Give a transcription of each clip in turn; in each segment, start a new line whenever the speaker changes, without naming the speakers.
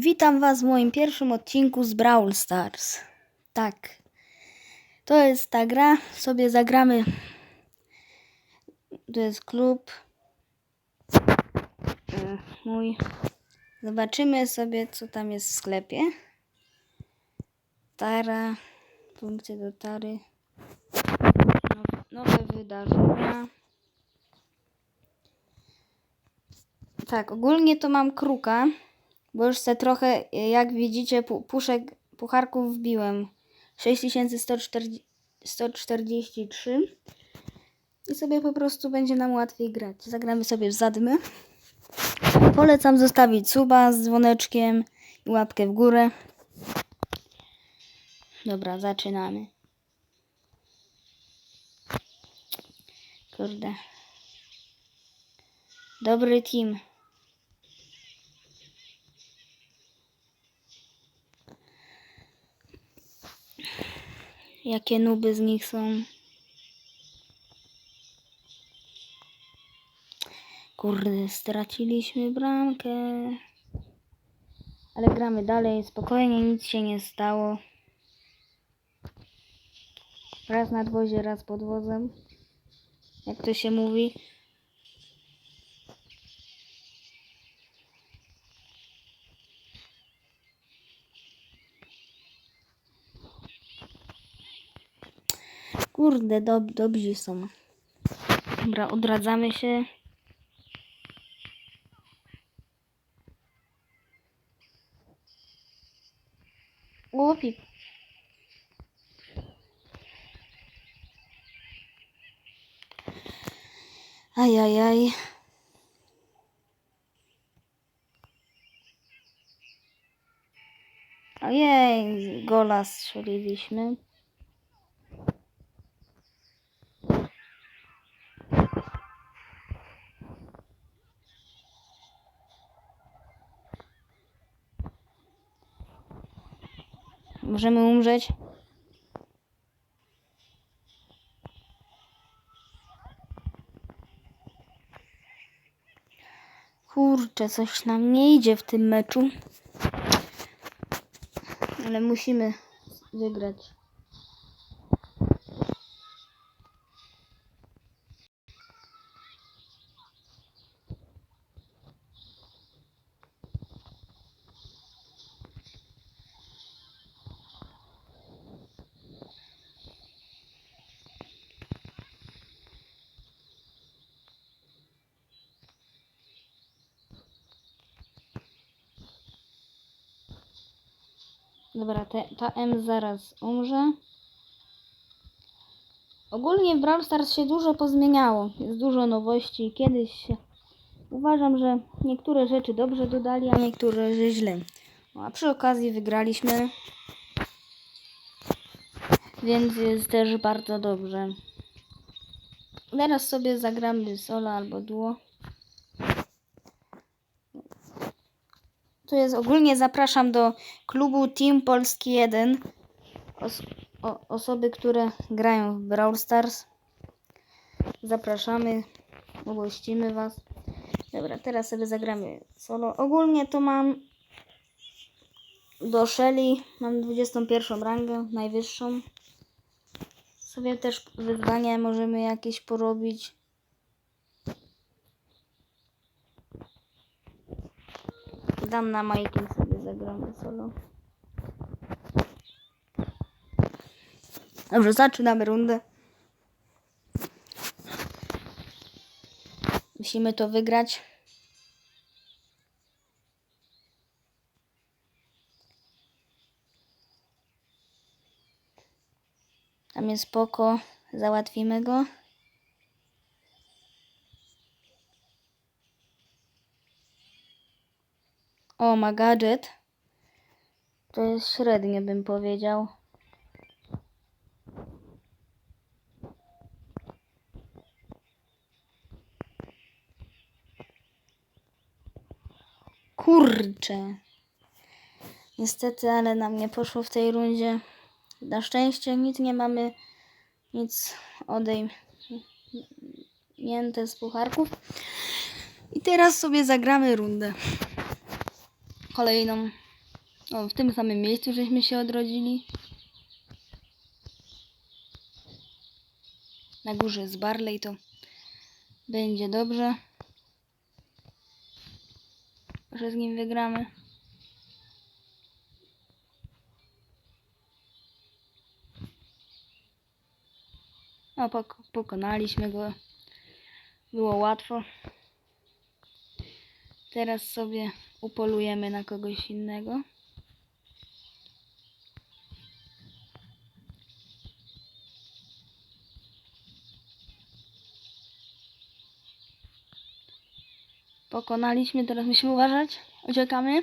Witam Was w moim pierwszym odcinku z Brawl Stars. Tak. To jest ta gra. Sobie zagramy. To jest klub. e, Mój. Zobaczymy sobie, co tam jest w sklepie. Tara. Punkty do tary. Nowe, nowe wydarzenia. Tak, ogólnie to mam kruka. Bo już se trochę, jak widzicie, pu- puszek, pucharków wbiłem. 6143. I sobie po prostu będzie nam łatwiej grać. Zagramy sobie w zadmy. Polecam zostawić suba z dzwoneczkiem i łapkę w górę. Dobra, zaczynamy. Kurde. Dobry team. Jakie nuby z nich są. Kurde, straciliśmy bramkę. Ale gramy dalej, spokojnie, nic się nie stało. Raz nad wozie, raz pod wozem. Jak to się mówi. Kurde, dob dobrzy są. Dobra, odradzamy się. Głupi. Ajajaj. Ojej, gola strzeliliśmy. Możemy umrzeć. Kurczę, coś nam nie idzie w tym meczu. Ale musimy wygrać. Dobra, te, ta M zaraz umrze. Ogólnie w Brawl Stars się dużo pozmieniało. Jest dużo nowości. Kiedyś. Uważam, że niektóre rzeczy dobrze dodali, a niektóre że źle. No, a przy okazji wygraliśmy. Więc jest też bardzo dobrze. Teraz sobie zagramy solo albo duo. Jest ogólnie zapraszam do klubu Team Polski 1. Os osoby, które grają w Brawl Stars. Zapraszamy, ugościmy Was. Dobra, teraz sobie zagramy solo. Ogólnie to mam do Shelly, mam 21 rangę, najwyższą. Sobie też wyzwania możemy jakieś porobić. Dam na Majki sobie zagramy solo. Dobrze, zaczynamy rundę. Musimy to wygrać. Tam jest spoko. Załatwimy go. O, ma gadżet. To jest średnie, bym powiedział. Kurczę. Niestety, ale nam nie poszło w tej rundzie. Na szczęście nic nie mamy, nic odejmięte z pucharków. I teraz sobie zagramy rundę. Kolejną. O, w tym samym miejscu żeśmy się odrodzili. Na górze jest Barley, to będzie dobrze. Że z nim wygramy. O, pok pokonaliśmy go. Było łatwo. Teraz sobie upolujemy na kogoś innego. Pokonaliśmy, teraz musimy uważać. Uciekamy.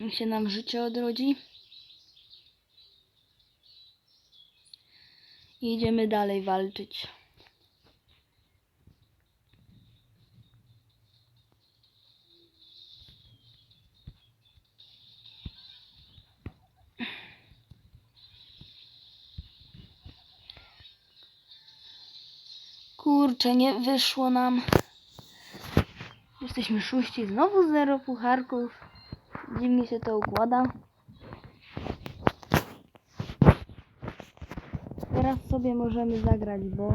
Niech się nam życie odrodzi. I idziemy dalej walczyć. Kurczę, wyszło nam. Jesteśmy szóści, znowu zero pucharków. Dziwnie się to układa. Teraz sobie możemy zagrać, bo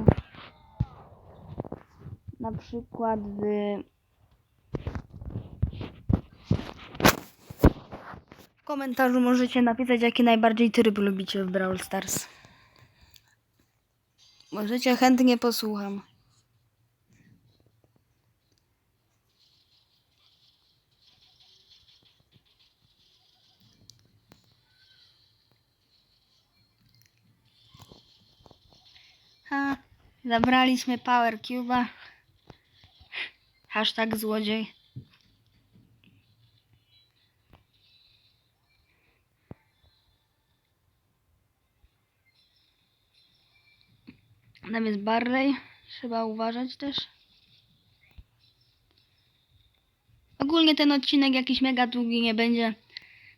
na przykład w w komentarzu możecie napisać, jaki najbardziej tryb lubicie w Brawl Stars. Możecie, chętnie posłucham. Ha, zabraliśmy Power Cube'a. Hashtag złodziej. Tam jest Barley. Trzeba uważać też. Ogólnie ten odcinek jakiś mega długi nie będzie.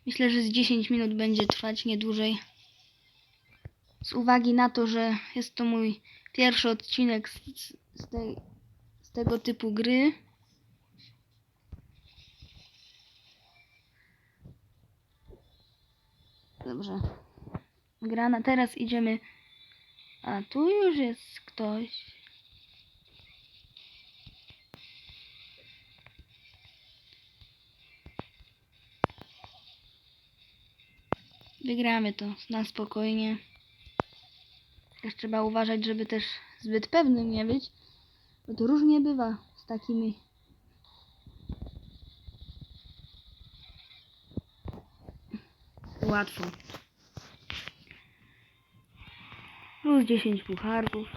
Myślę, że z 10 minut będzie trwać, nie dłużej. Z uwagi na to, że jest to mój pierwszy odcinek z, z, tej, z tego typu gry. Dobrze. Grana. Teraz idziemy. A tu już jest ktoś. Wygramy to na spokojnie. Trzeba uważać, żeby też zbyt pewnym nie być, bo to różnie bywa z takimi. Łatwo. Plus 10 pucharków.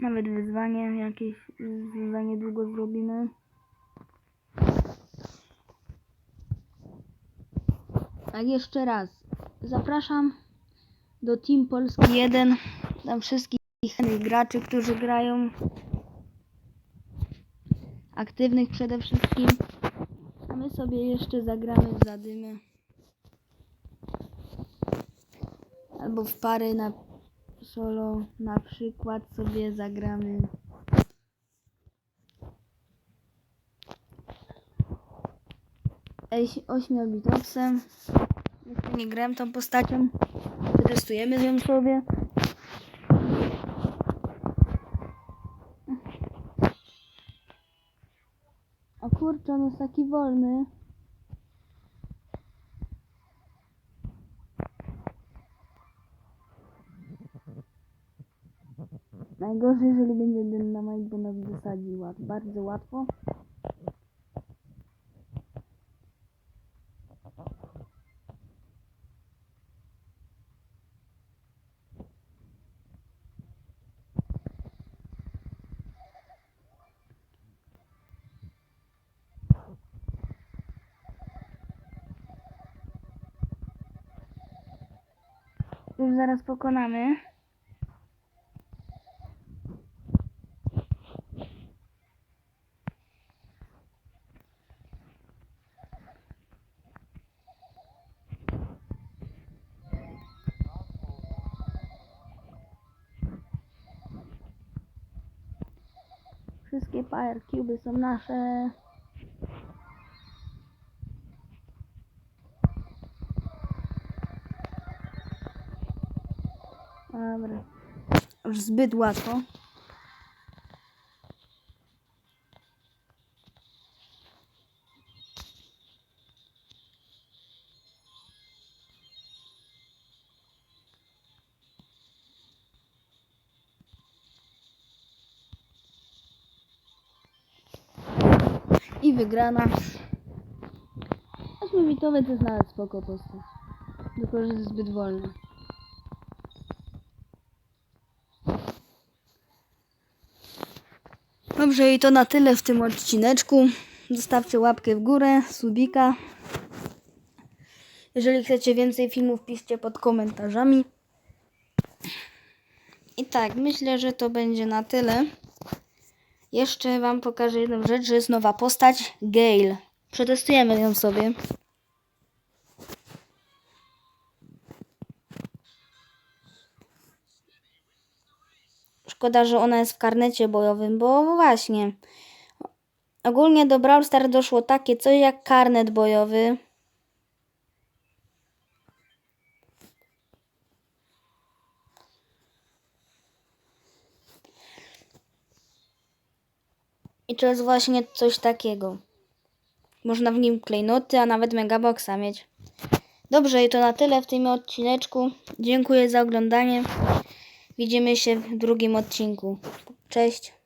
Nawet wyzwanie jakieś za niedługo zrobimy. Tak jeszcze raz. Zapraszam do Team Polski 1. Tam wszystkich graczy, którzy grają. Aktywnych przede wszystkim. A my sobie jeszcze zagramy w zadymę. Albo w pary na solo. Na przykład sobie zagramy. Ośmiobitowcem. Jeszcze nie grałem tą postacią. Przetestujemy ją sobie. O kurczę, on jest taki wolny. Najgorzej, jeżeli będzie dynamite, bo nas wysadzi łat, bardzo łatwo. Już zaraz pokonamy. Wszystkie Power Cube są nasze. Już zbyt łatwo. I wygrana. Osmowitowy to jest nawet spoko postać. Tylko, że jest zbyt wolny. Dobrze, i to na tyle w tym odcineczku. Zostawcie łapkę w górę, subika. Jeżeli chcecie więcej filmów, piszcie pod komentarzami. I tak, myślę, że to będzie na tyle. Jeszcze Wam pokażę jedną rzecz, że jest nowa postać, Gale. Przetestujemy ją sobie. Szkoda, że ona jest w karnecie bojowym, bo właśnie. Ogólnie do Brawl Stars doszło takie coś jak karnet bojowy. I to jest właśnie coś takiego. Można w nim klejnoty, a nawet megaboxa mieć. Dobrze, i to na tyle w tym odcineczku. Dziękuję za oglądanie. Widzimy się w drugim odcinku. Cześć.